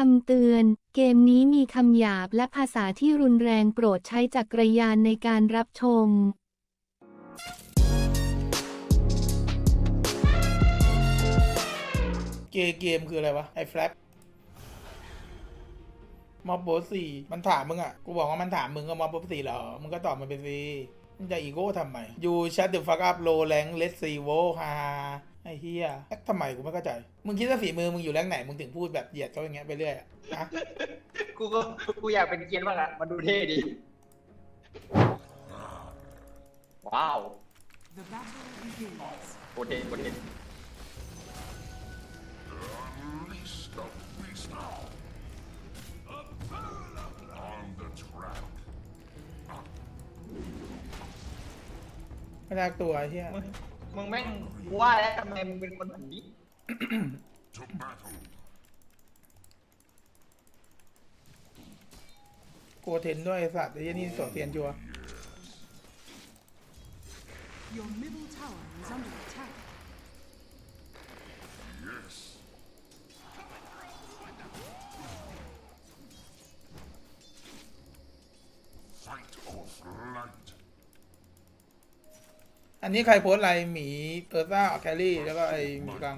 คำเตือน เกมนี้มีคำหยาบและภาษาที่รุนแรงโปรดใช้จักรยานในการรับชม เกมเกมคืออะไรวะ ไอ้แฟลปมอบโบสสี่มันถามมึงอะ กูบอกว่ามันถามมึงก็มอบโบสสี่เหรอ มึงก็ตอบมันไปสิมึงจะอีโก้ทำไมยูชัดเดอะฟักอัพ โลแรงเลสซีโวฮาไอ้เฮียเอ๊ะทำไมกูไม่เข้าใจ มึงคิดว่าฝีมือมึงอยู่แรงไหน มึงถึงพูดแบบเหยียดเขาอย่างเงี้ยไปเรื่อยอะฮะกูก็กูอยากเป็นเกียนบ้างอะมันดูเท่ดี ว้าว The battle begins. โคตรเท่โคตรเท่ไม่น่ากตัวไอ้เฮีย มึงมึงแม่งกูว่าแล้วทำไมมึงเป็นคนแบบนี้โกเทนด้วยไอ้สัตว์ไอ้เหี้ยนี่สวดเตียนจัว Your middle tower is under attack. อันนี้ใครโพสต์อะไรหมีเออร์ซ่าแคลรี่แล้วก็ไอ้หมีกลาง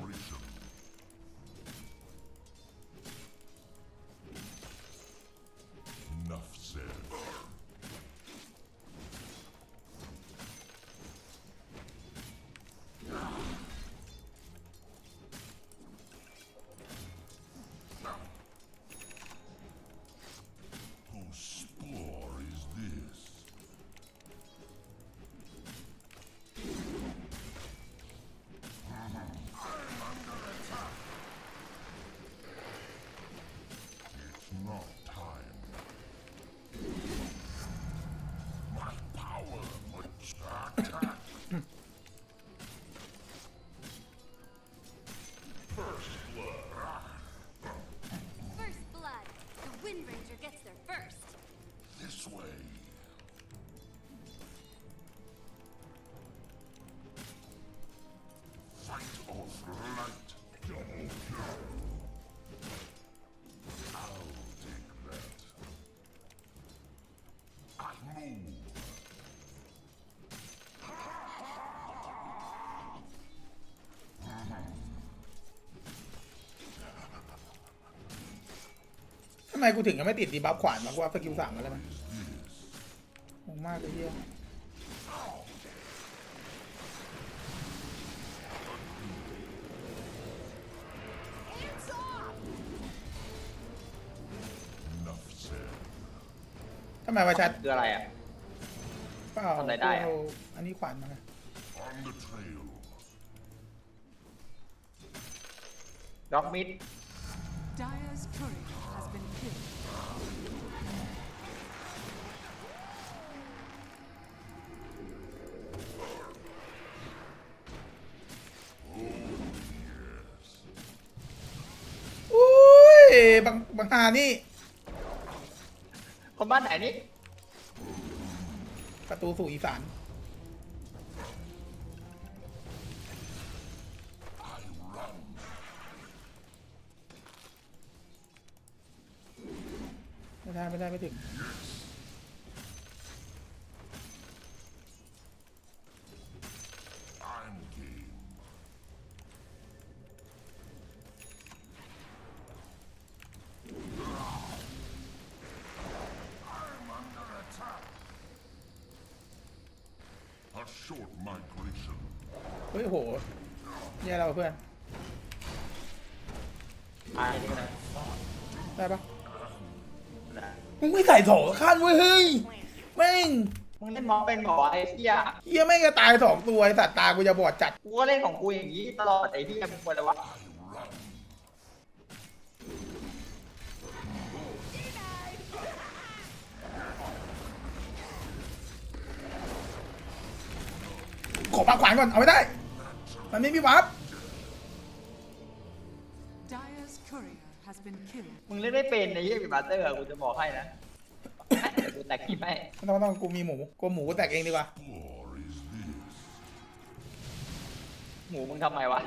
มกูถึงยังไม่ติดดีบัฟขวานมากว่าสกิลสามมาแล้วมั้ยงงมากเลยเฮีย Enough said. ทำไมวะชัดคืออะไรอะ เปล่าทำอะไรได้อะกูเอาอันนี้ขวานมาไง On the trail. ด็อกมิด บางบางฮานี่ คนบ้านไหนนี่ประตูสู่อีสาน I run. ไม่ได้ ไม่ได้ ไม่ถึง อ่านี่ก็ได้ได้ปะได้มึงไม่ใส่สองขั้นเว้ยเฮ้ยแม่งมึงเล่นมองเป็นหมอไอ้เหี้ยเฮียแม่งจะตายสองตัวไอสัตว์ตากูจะบอดจัดกูก็เล่นของกูอย่างนี้ตลอดไอ้เหี้ยเป็นคนอะไรวะ I run. ขอปากขวานก่อนเอาไม่ได้ มันไม่มีวับ มึงเล่นไม่เป็นในเหี้ยบีบัร์เตอร์อะกูจะบอกให้นะเดี๋กูแตกที่ปให้ไม่ต้องไม่ต้องกูมีหมูกูหมูกูแตกเองดีกว่า หมูมึงทำไมวะ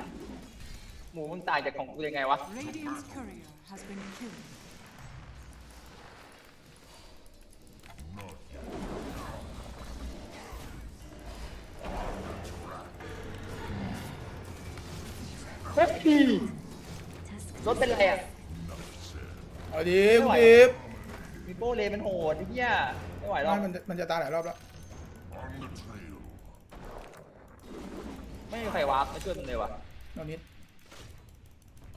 หมูมึงตายจากของกูยังไงวะโคตรดีสุดเรถเป็นไรอะ เอาดีคุณดิฟมีโป้เลมันโหดไอ้เหี้ยไม่ไหวหรอกไม่มันจะมันจะตายหลายรอบแล้ว On the trail. ไม่มีใครวาร์ปมาช่วยมึงเลยว่ะตอนนี้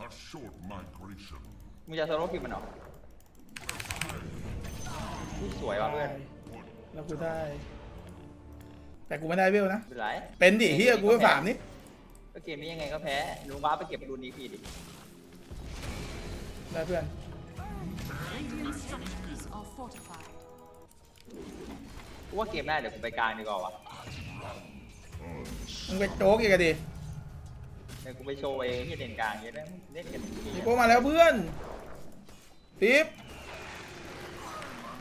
A short migration. มึงจะโซโล่คิวมันเหรอพูดสวยว่ะเพื่อนแล้วกูได้ แต่กูไม่ได้เวลนะ เป็นไรเป็นดิเฮียกูไปสามนี่ก็เกมนี้ยังไงก็แพ้หนูวาร์ปไปเก็บรูนนี้พี่ดิได้เพื่อน Radiant structures are fortified. กูว่าเกมหน้าเดี๋ยวกูไปกลางดีกว่าวะมึงไปโจ๊กอีกอะดิเดี๋ยวกูไปโชว์เองที่เด่นกลางเยอะนะเล่นกันดีมีโก้มาแล้วเพื่อนดิฟ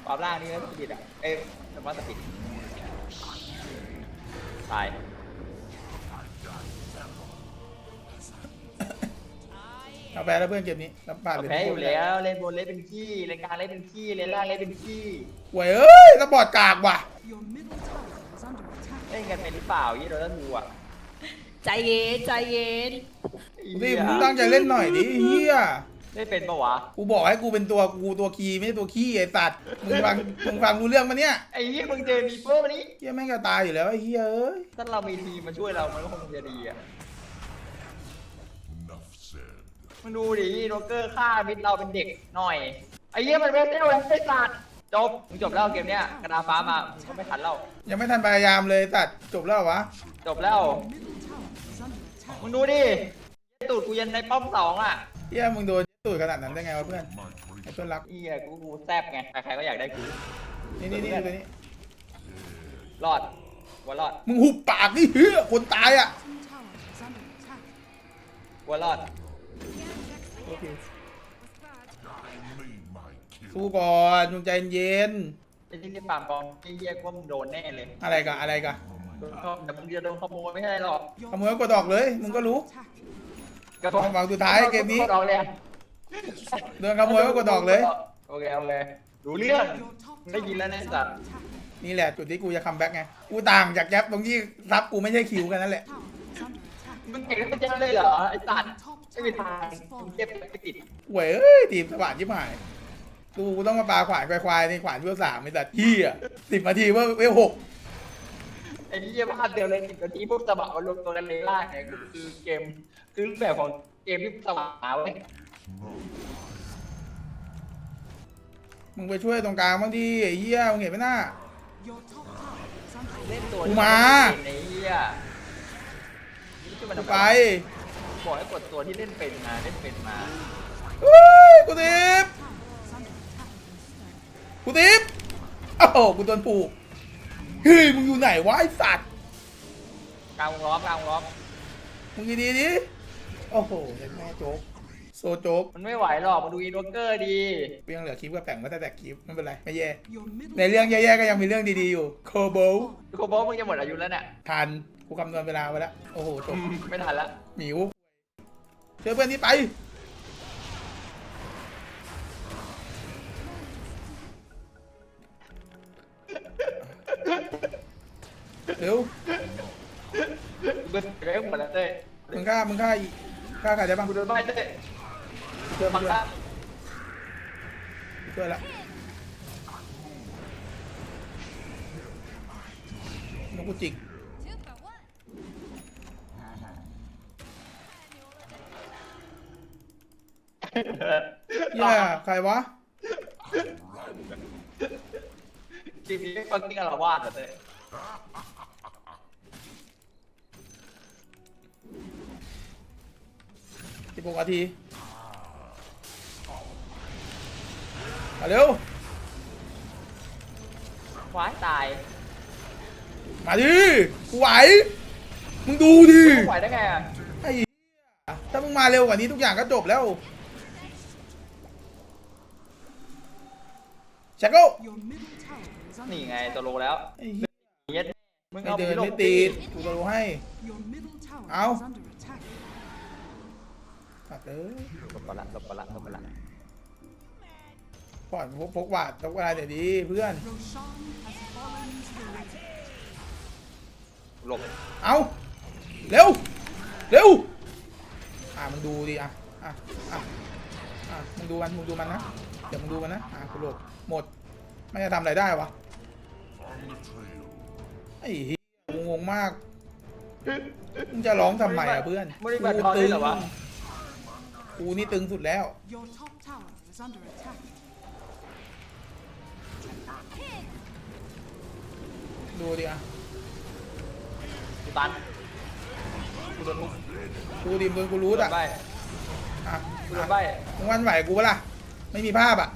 ปรับล่างนี่ก็สปิดอะ เอ้ยสมาร์ทสปิดตาย เอาแพ้แล้วเพื่อนเกมนี้รับผ่านเราเลยแพ้อยู่แล้วเล่นบนเล่นเป็นขี้เล่นกลางเล่นเป็นขี้เล่นล่างเล่นเป็นขี้หวยเอ้ยสปอร์ตกากว่ะ Your middle tower is under attack. เล่นกันเป็นหรือเปล่ายี่โดนทูอะใจเย็นใจเย็นดิฟมึงตั้งใจเล่นหน่อยดิเฮียเล่นเป็นปะวะกูบอกให้กูเป็นตัวกูตัวคีย์ไม่ใช่ตัวขี้ไอ้สัตว์มึงฟังมึงฟังรู้เรื่องมาเนี่ยไอ้เหี้ยมึงเจอมีเปอร์มานี้เฮียแม่งจะตายอยู่แล้วไอ้เฮียเอ้ยถ้าเรามีทีมมาช่วยเรามันก็คงจะดีอะ มึงดูดิโรเกอร์ฆ่ามิดเราเป็นเด็กหน่อย ไอ้เหี้ยมันไม่ได้เว้ยไอ้สัตว์จบ มึงจบแล้วเกมเนี้ยกระดาฟ้ามามึงก็ไม่ทันแล้ว ยังไม่ทันพยายามเลยสัตว์จบแล้วเหรอวะจบแล้ว Middle tower is under attack. มึงดูดิตูดกูยันในป้อมสองอะเฮียมึงโดนตูดขนาดนั้นได้ไงวะเพื่อนไอ้ Migration. เพื่อนรัก เหี้ยกูกูแซบไง ใครๆก็อยากได้กู นี่นี่นี่ตัวนี้ รอดวัวรอดมึงหุบปากนี่เฮียคนตายอะ Middle tower is under attack. วัวรอด โอเค I made my kill. สู้ก่อนมึงใจเย็น ไอ้ที่นี่ปามปอมไอ้เหี้ยกูว่ามึงโดนแน่เลยอะไรกันอะไรกันโดนเข้าแต่มึงจะโดนขโมยไม่ใช่หรอก Your ขโมยก็กดออกเลย มึงก็รู้ attack. กระความหวังสุดท้ายเกมนี้กดออกเลยอะโดนขโมยก็กดออกเลย โอเคเอาเลยรู้เรื่อง Your top ได้ tower ยินแล้วนะ is สัต under ว์ attack. นี่แหละจุดที่กูจะคัมแบ็กไง กูต่างจากแก๊ปตรงที่ซับกูไม่ใช่คิวกันนั่นแหละ Tower is under attack. มึงเก่งไม่ใช่เลยเหรอไอ้สัตว์ ไม่มีทางมึงเก็บไปติดเว้ยเอ้ยทีมสว่านชิบหายดูกูต้องมาปาขวานควายๆในขวานเวลสามไม่ตัดที่อะสิบนาทีว่าเวลหกไอ้นี่ภาพเดียวเลยสิบนาทีพวกสบะมารวมตัวกันในล่างเนี่ยก็คือเกมคือรูปแบบของเกมที่สบะหาไว้ยมึงไปช่วยตรงกลางบ้างดิไอ้เหี้ยมึงเห็นไหมหน้า Your top tower is under เล่นตัวกูมา ในเฮียนี่คือมันกูไป บอกให้กดตัวที่เล่นเป็นมาเล่นเป็นมาเฮ้ยกูทิป is under attack. กูทิปโอ้โหกูโดนผูกเฮ้ยมึงอยู่ไหนวะไอ้สัตว์กลางวงล้อมกลางวงล้อมมึงดีๆดิโอ้โหเด็กแม่โจ๊กโซโจ๊กมันไม่ไหวหรอกมาดูอินวอร์เกอร์ดีเพียงเหลือคลิปก็แต่งมาแต่แต่คลิปไม่เป็นไรไม่แย่ Your middle ในเรื่องแย่ๆก็ยังมีเรื่องดีๆอยู่โคโบโคบอลมึงจะหมดอายุแล้วเนี่ยทันกูคำนวณเวลาไว้แล้วโอ้โหจบไม่ทันละหมิว เชื่อเพื่อนนี่ไป เร็ว เบิร์ดเร็วหมดแล้วเต้มึงฆ่า มึงฆ่าอีฆ่าใครได้บ้างกูโดนใบเต้ยช่วยฟัมางช่วยละช่วยละนกกูจิก เหี้ย่ใครวะทีมนี้ฟังกิ้งอารวาสเหรอเต้ยสิบหกนาทีมาเร็ว คว้ายตายมาดิกูไหว มึงดูดิไม่ไหวได้ไงอะไอ้เหี้ยถ้ามึงมาเร็วกว่านี้ทุกอย่างก็จบแล้ว ชกโก้ Your middle tower is under นี่ไงตัวโลแล้วไอ้เหี้ยเย็ดมึงไม่เอาเดินไปลงไม่ติดกูจะรู้ให้ Your middle tower Ow. is under attack. ตัดเลยลบไปละลบไปละลบไปละก่อนพกพกหวาดพกอะไรเดี๋ยวดีเพื่อน Roshan has fallen to the razor. หลบ เอาเร็ว เร็วไออะมึงดูดิอะ อะ อะ อะมึงดูมันมึงดูมันนะเดี๋ยวมึงดูมันนะอะกูหลบหมดไม่จะทำอะไรได้วะ On the trail. ไอ้เหี้ยกูงงมากมึงจะร้องทำไมอะเพื่อนไม่ได้บัตรทองด้วยเหรอวะ กูนี่ตึงสุดแล้ว Your top tower is under attack. ดูดิอะกูตันกูโดนทุบดูดิมึงกูรู้โดอะนใบอะกูโดอะนใบ มึงวันไหวกูปะล่ะ ไม่มีภาพอะ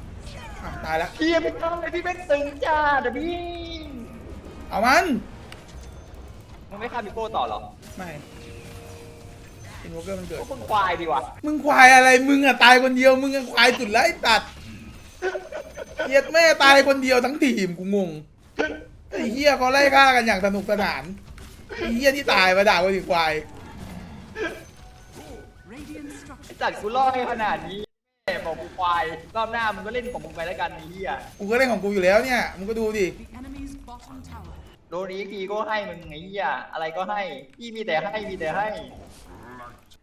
อะตายแล้ว พี่ไม่ต้องเลยพี่แม่งตึงจ้าเดี๋ยวพี่เอามัน มึงไม่ฆ่ามิโก้ต่อเหรอไม่อินวอเกอร์มันเกิดพวกมึงควายดีว่ะมึงควายอะไร มึงอะตายคนเดียว มึงอะควายสุดแล้วไอ้ตัดเหี้ยแม่ตายคนเดียวทั้งทีมกูงงไอ้เฮียเขาไล่ฆ่ากันอย่างสนุกสนานไอ้เฮียที่ตายมาด่าคนอีกควาย Radiant ไอ้ structure. จัดกูล่อให้ขนาดนี้แม่ บอกกูควายรอบหน้ามึงก็เล่นของมึงไปแล้วกันไอ้เหี้ยกูก็เล่นของกูอยู่แล้วเนี่ยมึงก็ดูดิ The enemy's bottom tower. โดนนี้ทีก็ให้มึงไอ้เหี้ยอะไรก็ให้พี่มีแต่ให้มีแต่ให้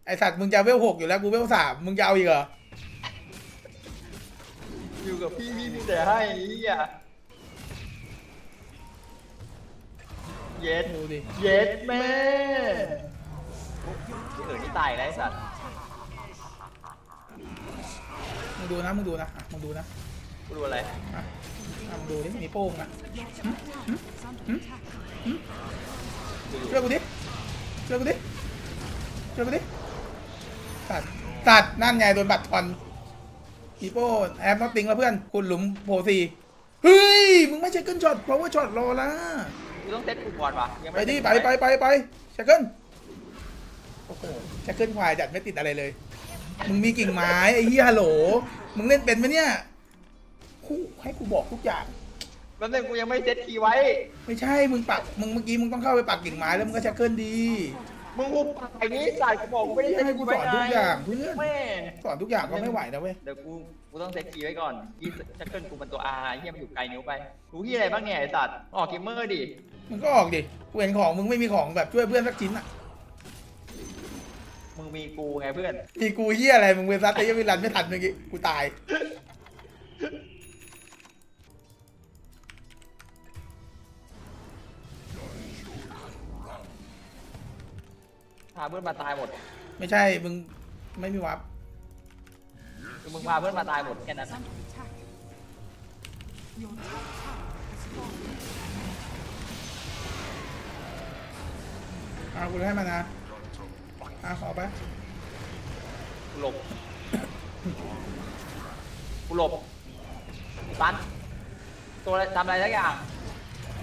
ไอสัตว์มึงจะเวลหกอยู่แล้วกูเวลสามมึงจะเอาอีกเหรออยู่กับพี่พี่มีแต่ให้ไอ้เหี้ยเย็ดดูดิเย็ดแม่ที่อื่นนี่ตายแล้วไอ้สัตว์ มึงดูนะมึงดูนะอะมึงดูนะกูดูอะไรอะอะมึงดูดิมีโป้งนะ Your top tower is under attack. ช่วยกูดิช่วยกูดิช่วยกูดิตัดตัดนั่นไงโดนบัตรทอนอีโป้แอปน็อตติงแล้วเพื่อนคุณหลุมโพซีเฮ้ยมึงไม่ใช่ขึ้นช็อตเพราะว่าช็อตรอละกูต้องเซตกูก่อนวะยังไปม่ดิเซตไปไปไปไปแชคเกิลโอ้โหแชคเกิลควายจัดไม่ติดอะไรเลย มึงมีกิ่งไม้ไอ้เหี้ยฮัลโหล มึงเล่นเป็นไหมเนี่ยกูให้กูบอกทุกอย่าง แป๊บนึงกูยังไม่เซตคีย์ไว้ ไม่ใช่ มึงปัก มึงเมื่อกี้มึงต้องเข้าไปปักกิ่งไม้แล้วมึงก็แชคเกิลดี มึงหุบปากไอ้นี้สัตว์กูบอกกูไม่ได้เซตให้กูสอนทุกอย่างเพื่อน แม่สอนทุกอย่างก็ไม่ไหวนะเว้ย เดี๋ยวกูกูต้องเซตคีย์ไว้ก่อนคีย์ชักเกิลกูเป็นตัว R เฮียมันอยู่ไกลนิ้วไปรู้ที่อะไรบ้างเนี่ยไอ้สัตว์ออกกิมเมอร์ดิ มึงก็ออกดิกูเห็นของมึงไม่มีของแบบช่วยเพื่อนสักชิ้นอะ มึงมีกูไงเพื่อน มีกูเหี้ยอะไรมึงเวซัสแต่ยังไม่รันไม่ทันเมื่อกี้กูตาย พาเพื่อนมาตายหมดไม่ใช่มึงไม่มีวับคือมึงพาเพื่อนมาตายหมดแค่นั้น Is under attack. Your top tower has fallen. เอากูให้มานะ อะขอไปกูหลบ กูหลบตันตัวอะไรทำอะไรสักอย่าง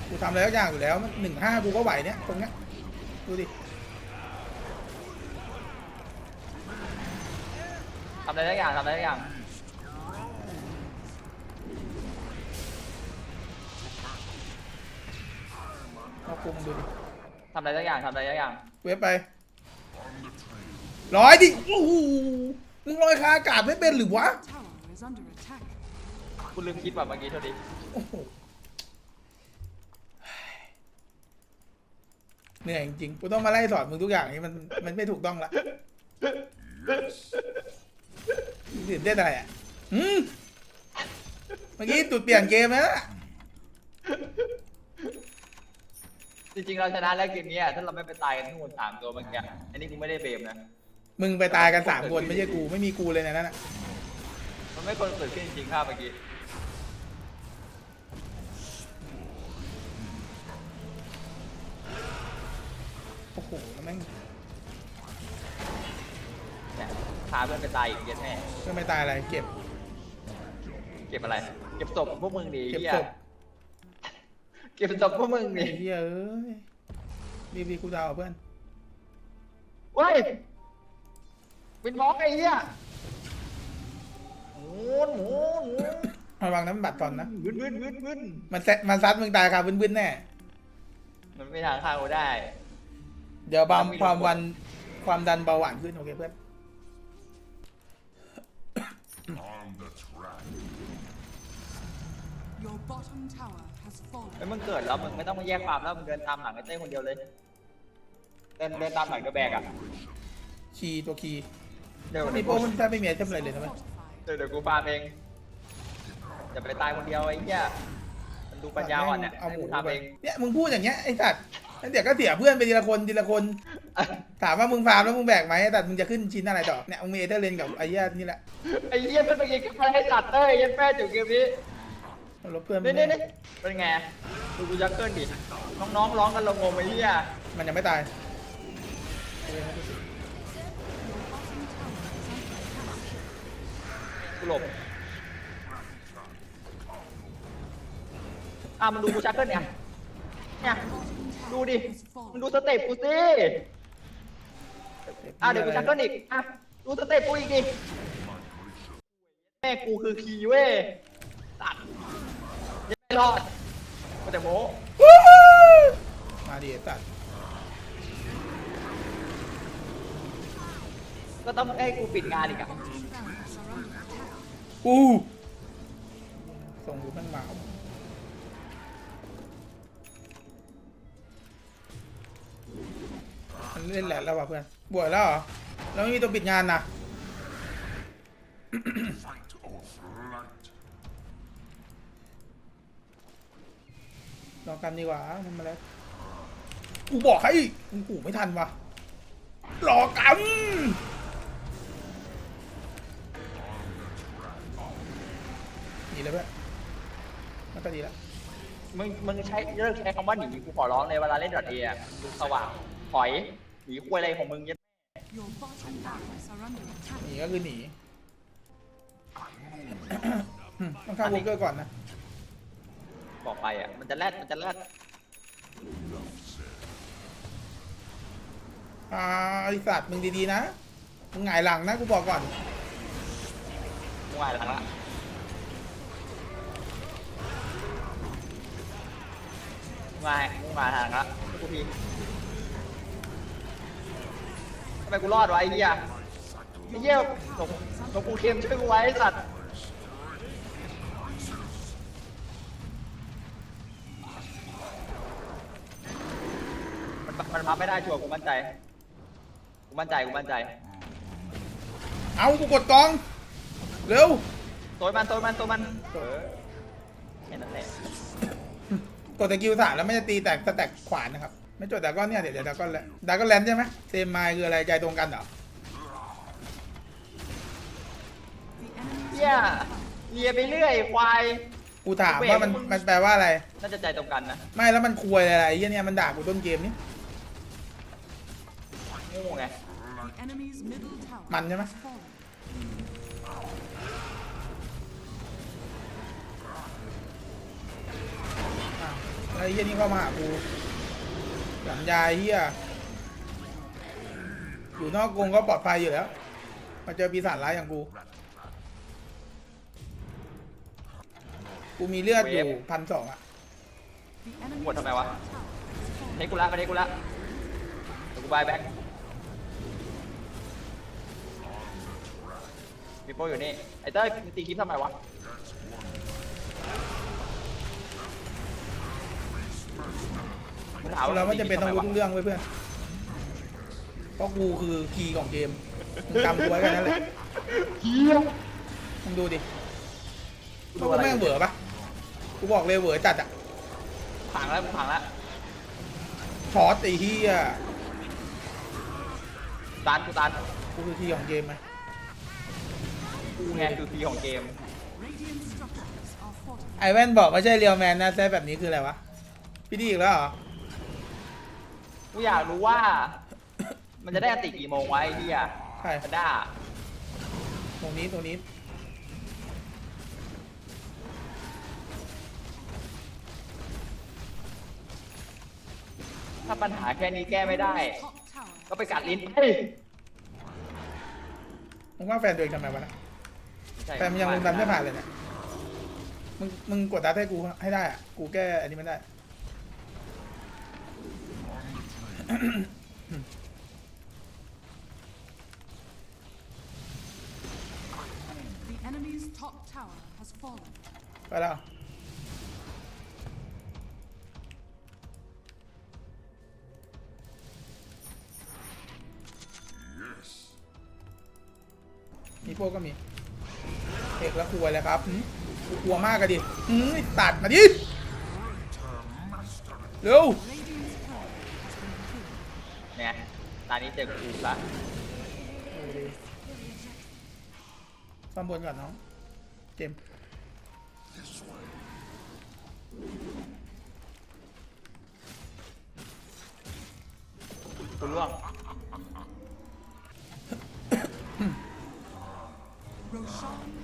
กูทำอะไรทุกอย่างอยู่แล้วหนึ่งห้ากูก็ไหวเนี่ยตรงเนี้ยดูดิทำอะไรสักอย่างทำอะไรสักอย่าง เอากูมึงดูดิทำอะไรสักอย่าง ทำอะไรสักอย่าง เว็บไป ร้อยดิโอ้โหมึงลอยคาอากาศไม่เป็นหรือวะ Tower is under attack. กูลืมคิดแบบเมื่อกี้เท่านี้โอ้โหเหนื่อยจริงๆกูต้องมาไล่สอนมึงทุกอย่างนี้มันมันไม่ถูกต้องละตื่นเต้นอะไรอะหืมเมื่อกี้จุดเปลี่ยนเกมแล้วนะจริงๆเราชนะแล้วเกมเนี้ยถ้าเราไม่ไปตายกันทั้งหมดสามตัวเมื่อกี้อันนี้กูไม่ได้เบมนะ มึงไปตายกันสามคนไม่ใช่กูไม่มีกูเลยในนั้นอะมันไม่ควรเกิดขึ้นจริงๆครับเมื่อกี้โอ้โหแล้วแม่งเนี่ยพาเพื่อนไปตายอีกเย็ดแม่ก็ไม่ตายอะไรเก็บ เก็บอะไร เก็บศพพวกมึงดิเก็บเหี้ยศพ เก็บศพพวกมึงดิไอ้เหี้ยเอ้ยรีบรีบกูดาวเพื่อน เว้ย เป็นบล็อกไอ้เหี้ยหมุนหมุนหมุนระวังน้ำบัตรก่อนนะวืนวืนวืนวืนมันแซะมันซัดมึงตายคาบึ้นๆแน่ มันไม่ทางเข้าได้ เดี๋ยวความมันมีความระบบวันความดันเบาหวานขึ้น โอเคเพื่อน On the track. Your bottom tower has fallen. แล้วมึงเกิดแล้วมึงไม่ต้องมาแยกความแล้วมึงเดินตามหลังไอ้เต้คนเดียวเลย เดินเดินตามหลังกระแบกอะ คีย์ตัวคีย์ เดี๋ยวถ้ามีเดี๋ยวโป้มันถ้าไม่มีไอเทมอะไรเลยนะเว้ยเดี๋ยวเดี๋ยวกูฟาร์มเองอย่าไปตายคนเดียวไอ้เหี้ยมันดูปัญญาอ่อนเนี่ยเอาให้หมูกูทำไปเองเนี่ยมึงพูดอย่างเงี้ยไอ้สัตว์แล้วเดี๋ยวก็เสียเพื่อนไปทีละคนทีละคน ถามว่ามึงฟาร์มแล้วมึงแบกไหมแต่มึงจะขึ้นชิ้นอะไรต่อเนี่ยมึงมีเอเธอร์เลนกับไอ้เหี้ยนี่แหละไอ้เหี้ยเป็นเมื่อกี้ก็ไปให้ตัดเต้ยยันแม่จุกเกมนี้ ลบเพื่อนมึนี่งนี่นี่เป็นไง ดูกูจักเกิลดิ น้องๆร้องกันระงมไอ้เหี้ยมันยังไม่ตาย หลบอะมันดูกูจักเกิลเนี่ยเนี่ยดูดิมันดูสเต็ปกูสิอะเดี๋ยวกูจักเกิลอีกอะดูสเต็ปกูอีกดิแม่กูคือคีย์เว้ยตัดยังไม่รอดกูแต่โมมาดิไอ้สัตว์ก็ต้องให้กูปิดงานอีกอะ กูส่งกูแม่งมามันเล่นแหลกแล้วว่ะเพื่อนบวชแล้วเหรอ แล้วไม่มีตัวปิดงานนะลองกันดีกว่ามันมาแล้วกูบอกให้กูกูไม่ทันว่ะรอกัน ดีแล้วเพื่อนมันก็ดีแล้วมึงมึงใช้เลิกใช้คำว่าหนีกูขอร้องเลยเวลาเล่นดอทเออะดูสว่างถอยหนีคุยอะไรของมึงยัด Your bottom barracks are under attack. หนีก็คือหนีต้องฆ่าโบรกเกอร์ก่อนนะบอกไปอะมันจะแรดมันจะแรดอ่าไอสัตว์มึงดีๆนะมึงหงายหลังนะกูบอกก่อนมึงวายหลังละ มึงวายมึงวายหลังละกูทีทำไมกูรอดวะไอ้เหี้ยไอ้เหี้ยหลงหลงกูเค็มช่วยกูไว้ไอ้สัตว์ มันมันมาไม่ได้ชัวร์กูมั่นใจ กูมั่นใจ กูมั่นใจเอากูกดกอง เร็ว ตัวมันตัวมันตัวมันเออแค่นั้นแหละ กดตะกิวสามแล้วไม่จะตีแตกสแต็กขวานนะครับ ไม่จดดราก้อนเนี่ยเดี๋ยวเดี๋ยวดราก้อนแล้วดราก้อนแลนด์ใช่ไหมเซมไมล์คืออะไรใจตรงกันเหรอ The enemy เฮียเลียไปเรื่อยควาย กูถามว่ามันมันแปลว่าอะไร น่าจะใจตรงกันนะไม่แล้วมันควยอะไรไอ้เหี้ยเนี่ยมันด่ากูต้นเกมนี่โงูไง the enemy's middle tower Mạnh nhá má. ไอ้เหี้ยนี่เข้ามาหากูสัญญาไอ้เหี้ยอยู่นอกกรงก็ปลอดภัยอยู่แล้ว มาเจอปีศาจร้ายอย่างกู กูมีเลือดอยู่พันสองอะ The enemy's หมดทำไมวะ tower has fallen. เทกูละไปเทกูละเดี๋ยวกูบายแบ็คมีโป้อยู่นี่ ไอ้เต้ยมึงตีคลิปทำไมวะมึงถามว่า เราไม่งตีจะเป็นคลิต้องปรู้ทำไมทุกเรื่องเว้ยเพื่อนเพราะกูคือคีย์ของเกมมึงจำกูไว้กันนั่นแหละเฮียมึงดูดิกูพดูวกอะไรแม่งเบื่อปะกูบอกเลยเบื่อจัดอะผังแล้วมึงผังแล้วช็อตไอ้เหี้ยตันกูตันกูคือคีย์ของเกมไหมกูไงคือพีของเกม Radiant structures are fortified. ไอแว่นบอกไม่ใช่เรียวแมนนะแซ่แบบนี้คืออะไรวะ พี่ดีอีกแล้วเหรอ กูอยากรู้ว่า มันจะได้อันติกี่โมงไวะไอ้เฮียใช่ แพนด้าตรงนี้ตรงนี้ ถ้าปัญหาแค่นี้แก้ไม่ได้ Top tower ก็ไปกัดลิ้นเฮ้ยมึงว่าแฟนตัวเองทำไมวะนะใช่แฟนมึงยังลงดันไม่ผ่านเลยเนี่ยมึงมึงกดดันให้กูให้ได้อะกูแก้อันนี้ไม่ได้ The enemy's top tower has fallen. ไปแล้ว Yes. พวกก็มีเอกแล้วกลัวเลยครับหืมกูกลัวมากอะดิหืมตัดมาดิ เร็ว เนี่ยตอนนี้เจอกูละซ่อมบนก่อนน้อง เจมส์กูร่วง Roshan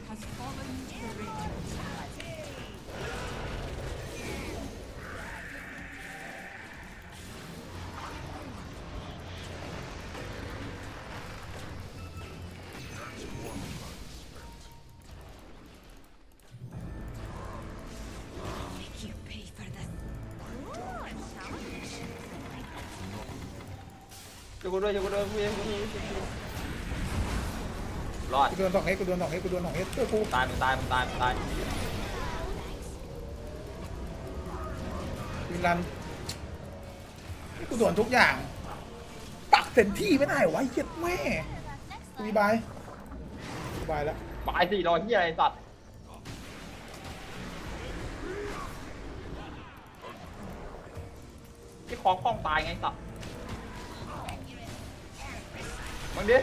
ช่วยกูด้วยช่วยกูด้วยช่วยกูด้วยช่วยกูด้วยรอดกูโดนสองเอ็กกูโดนสองเอ็กกูโดนสองเอ็กเจอกูตายมึงตายมึงตายมึงตายวินรันกูโดนทุกอย่างปักเต็มที่ไม่ได้วะเหี้ย็ดแม่กูบายกูบายแล้วบายสี่รอยที่อะไรสัตว์ที่คอคล้องตายไงสัตว์ มึงดิ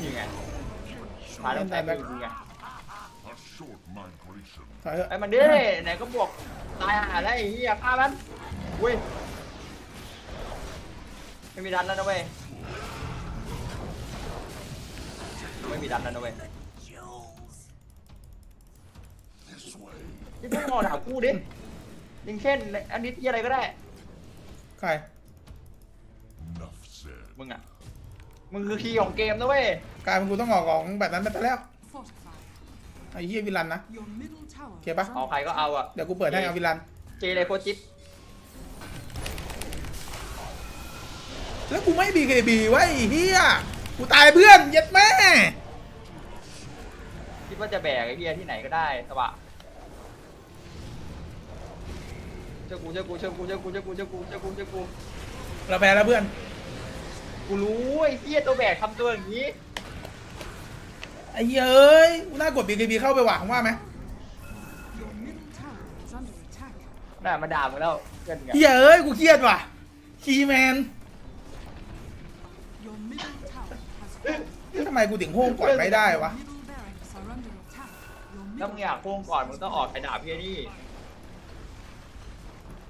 นี่ไงพาต้องแต่แบบนี้ไง A short migration. ถอยเถอะไอ้มันดิไหนก็บวกตายหาแล้วไอ้เหี้ยฆ่ามันเว้ย ไม่มีดันแล้วนะเว้ยไม่มีดันแล้วนะเว้ย This way. นี่เพิ่งมองด่ากูดิอย่างเช่นอันนี้ที่อะไรก็ได้ ใคร Enough said. มึงอะ มึงคือคีย์ของเกมนะเว้ยกลายเป็นกูต้องออกของแบบนั้นไปซะแล้ว Fortified. ไอ้เหี้ยวินรันนะ Your middle tower. Okay, ba? is เอา under ใครก็เอาอะ เดี๋ยวกูเปิดให้เอาวินรัน เจเลยโคจิป แล้วกูไม่บีเคบีไว้ไอ้เฮียกูตายเพื่อนเย็ดแม่คิดว่าจะแบกไอ้เหี้ยที่ไหนก็ได้สบะเจ้ากูเจ้ากูเจ้ากูเจ้ากูเจ้ากูเจ้ากูเจ้ากูเจ้ากูเราแพ้แล้วเพื่อน กูรู้ไอ้เหี้ยตัวแบกทำตัวอย่างนี้ไอ้เหี้ยเอ้ยกูน่ากดบีเคบีเข้าไปหวังว่าไหม Your middle tower is under attack. น่ามาด่ามึงแล้วเพื่อนไงเหี้ยเอ้ยกูเครียดว่ะคีแมน fallen. ทำไมกูถึงโฮงก่อนไม่ได้วะ Middle barracks are under attack. Your ถ้ามึง middle อยากโค้งก่อนมึงต้องออกไอ้ด่าพี่ไอ้นี่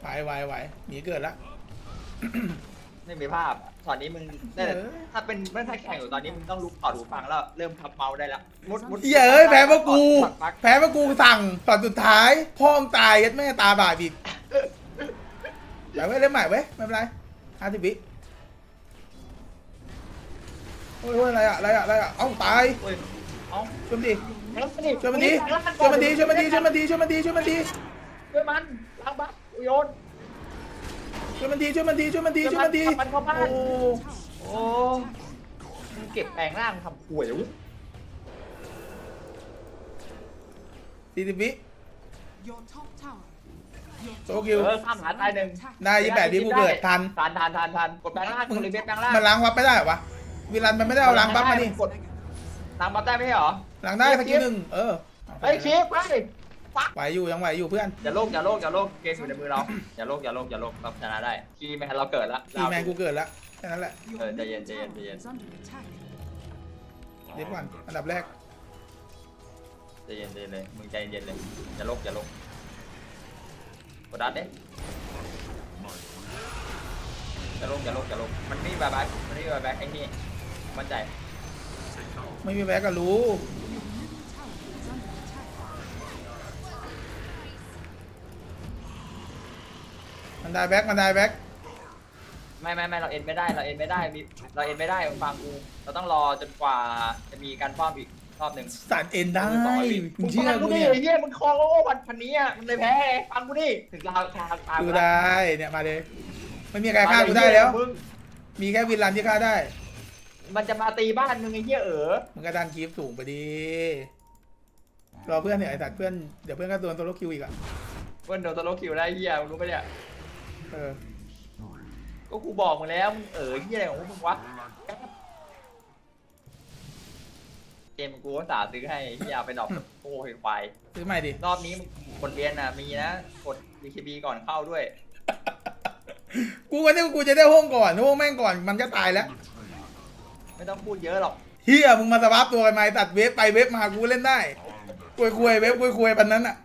ไหวไหวไหวหนีเกิดละ ไม่มีภาพตอนนี้มึงได้แต่เออ ถ้าเป็นเมื่อถ้าแข่งอยู่ตอนนี้มึงต้องลุกถอดหูฟังแล้วเริ่มพับเมาส์ได้ละมุดมุดเหี้ยเอ้ยแพ้เพราะกู ถอดปลั๊กแพ้เพราะกูสั่งตอนสุดท้าย พ่อมึงตายยัดแม่ตาบาดอีกเดี๋ยวไว้เล่นใหม่เว้ยไม่เป็นไรห้าสิบวิ โอ้ยโอ้ยอะไรอะอะไรอะอะไรอะเอ้าตายเฮ้ยเอ้าช่วยมันดิแล้วนี่ช่วยมันดิช่วยมันดิช่วยมันดิช่วยมันดิช่วยมันดิช่วยมันดิช่วยมันล้างบัฟโยนช่วยมันดิช่วยมันดิช่วยมันดิช่วยมันดิมันเข้าบ้านโอ้โอ้มึงเก็บแปลงร่างทำป่วยอุ้ยสี่สิบวิ Your top tower. Your โซคิวเออข้ามหาตายหนึ่งได้ยี่แปดวิกูเกิดทันทันทันทันทันกดแปลงร่างกดรีเบสแปลงร่างมันล้างวับไม่ได้เหรอวะ วิลันมันไม่ได้เอาล้างบัฟมานี่กดล้างบัฟได้ไหมเหรอล้างได้สกิลหนึ่งเออเฮ้ยคิปไปปักไหวอยู่ยังไหวอยู่เพื่อนอย่าโลกอย่าโลกอย่าโลกเกมอยู่ในมือเราอย่าโลกอย่าโลกอย่าโลกเราชนะได้คีย์แมนเราเกิดละคีย์แมนกูเกิดแล้วแค่นั้นแหละ Your Ờ, ใจ middle เย็นใจเย็นใจ tower เย็น is under attack. เดี๋ยวก่อนอันดับแรกใจเย็นใจเย็นเลยมึงใจเย็นเลยอย่าโลกอย่าโลกกดดันเด้อย่าโลกอย่าโลกอย่าโลกมันไม่มีบายบายมันไม่มีบายบายไอ้นี่ มั่นใจไม่มีแบ็กก็รู้ Your middle tower is under attack. มันได้แบ็กมันได้แบ็กไม่ไม่ไม่เราเอ็นไม่ได้เราเอ็นไม่ได้มีเราเอ็นไม่ได้มึงฟังกูเราต้องรอจนกว่าจะมีการป้อมอีกรอบหนึ่งสารเอ็นได้มึมึงงเชื่อฟังกูกูดิเนี่ยไอ้เหี้ยมึงคลองโอ้พันพันนี้อะมึงเลยแพ้ไงฟังกูดิถึงเราทางทางดูได้เนี่ยมาเลยไม่มีใครฆ่ากูได้แล้ว มีแค่วินลันที่ฆ่าได้ มันจะมาตีบ้านมึงไอ้เหี้ยเออมึงก็ดันคีฟสูงไปดี รอเพื่อนเนี่ยไอ้สัตว์เพื่อนเดี๋ยวเพื่อนก็โดนตัวโลคิวอีกอะ เพื่อนโดนตะโลคิวได้เหี้ยมึงรู้ปะเนี่ย เออ ก็กูบอกมึงแล้วมึงเออเหี้ยอะไรของพวกมึงวะเกมกูก็สาซื้อให้เหี้ยเอาไปดรอกโอ้โหไฟซื้อใหม่ดิ รอบนี้มึงกดเรียนอะมีนะกด BKB ก่อนเข้าด้วย กูก็นึกว่ากูจะได้ห้องก่อนห้องแม่งก่อนมันก็ตายแล้ว ไม่ต้องพูดเยอะหรอกเฮียมึงมาสวาปตัวกันไหมตัดเวฟไปเวฟมากูเล่นได้คุยคุยเวฟคุยคุยปันนั้นอะ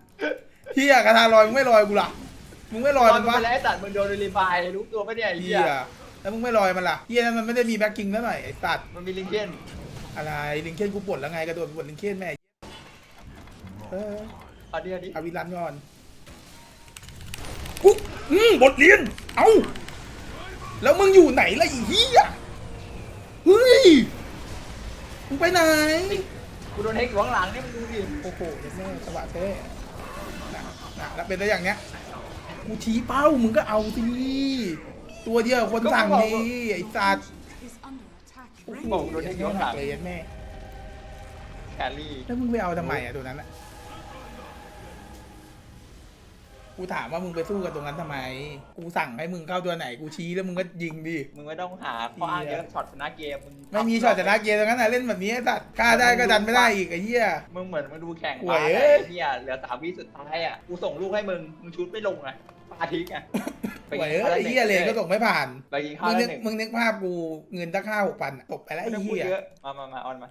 เฮียกระทาลอยมึงไม่ลอยกูล่ะมึงไม่ลอยมันไปวะแล้วไอ้สัตว์มึงโดนรีบายรู้ตัวปะเนี่ยไอ้เฮีเหี้ยยแล้วมึงไม่ลอยมันล่ะเฮียนั้นมันไม่ได้มีแบ็คกิ้งแล้วหน่อยไอ้สัตว์มันมีลิงเกนอะไรลิงเคนกูปลดแล้วไงกระโดดปลดลิงเคนแม่เออเอาดิเอาดิเอาวิลันก่อนกูอืมบทเรียน เอาแล้วมึงอยู่ไหนล่ะไอีเหี้ย เฮ้ยมึงไปไหน กูโดนเฮกอยู่ข้างหลังนี่มึงดูดิโอ้โหเด็กแม่สวัสดิ์เท่นะนะแล้วเป็นได้อย่างเนี้ยกูชี้เป้ามึงก็เอาสิตัวเดียวคนสั่งดีไอ้สัตว์ is under attack. โอ้โหบอกกูโดนเฮกอยู่ข้างหลัง เลยแม่แครี่แล้วมึงไปเอาทำไมอะตัวนั้นอะ กูถามว่ามึงไปสู้กับตรงนั้นทำไม กูสั่งให้มึงเข้าตัวไหน กูชี้แล้วมึงก็ยิงดิ มึงไม่ต้องหาข้ออ้างเยอะช็อตชนะเกมมึงไม่มีช็อตชนะเกมตรงนั้นนะเล่นแบบนี้ไอ้สัตว์ฆ่าได้ก็ดันไม่ได้อีกไอ้เหี้ย มึงเหมือนมึงดูแข่งห่บาวยสเอ้อะยไอ้เหี้ยเหลือสามวิสุดท้ายอะกูส่งลูกให้มึงมึงชุดไม่ลงอะปาทิ้งอะโอ้ยเอ้ยไอ้เหี้ยเลยก็ส่งไม่ผ่าน ไปกินข้าวมึงแล้นึวกหนึ่งมึงนึกภาพกูเงินตั้งห้าหกพันอะตกไปแล้วไม่ไอ้ต้องพูดเหี้ยเยอะมามามาออนมา